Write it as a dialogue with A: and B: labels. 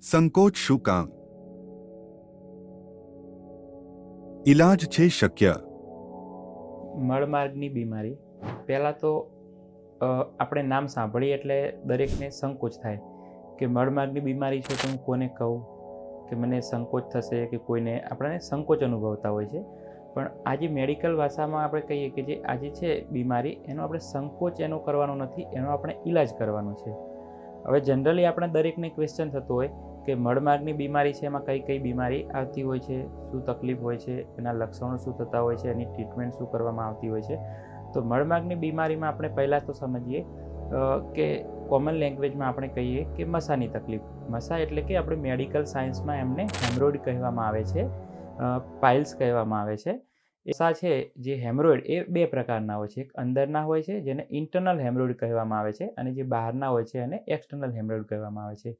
A: સંકોચ શું કામ? ઈલાજ છે શક્ય.
B: મળમાર્ગની બીમારી. પહેલાં તો આપણે નામ સાંભળીએ એટલે દરેકને સંકોચ થાય કે મળમાર્ગની બીમારી છે તો હું કોને કહું? કે મને સંકોચ થશે કે કોઈને? આપણને સંકોચ અનુભવતા હોય છે. પણ આજે મેડિકલ ભાષામાં આપણે કહીએ કે જે આજે છે બીમારી, એનો આપણે સંકોચ એનો કરવાનો નથી, એનો આપણે ઈલાજ કરવાનો છે. હવે જનરલી આપણે દરેકને ક્વેશ્ચન થતો હોય કે મળમાર્ગની બીમારી છે, એમાં કઈ કઈ બીમારી આવતી હોય છે, શું તકલીફ હોય છે, એના લક્ષણો શું થતા હોય છે, એની ટ્રીટમેન્ટ શું કરવામાં આવતી હોય છે. તો મળમાર્ગની બીમારીમાં આપણે પહેલાં તો સમજીએ કે કોમન લેંગ્વેજમાં આપણે કહીએ કે મસાની તકલીફ. મસા એટલે કે આપણે મેડિકલ સાયન્સમાં એમને હેમરોઇડ કહેવામાં આવે છે પાઇલ્સ કહેવામાં આવે છે. એસા છે, જે હેમરોઇડ એ બે પ્રકારના હોય છે. એક અંદરના હોય છે, જેને ઇન્ટરનલ હેમરોઇડ કહેવામાં આવે છે અને જે બહારના હોય છે એને એક્સટર્નલ હેમરોઇડ કહેવામાં આવે છે.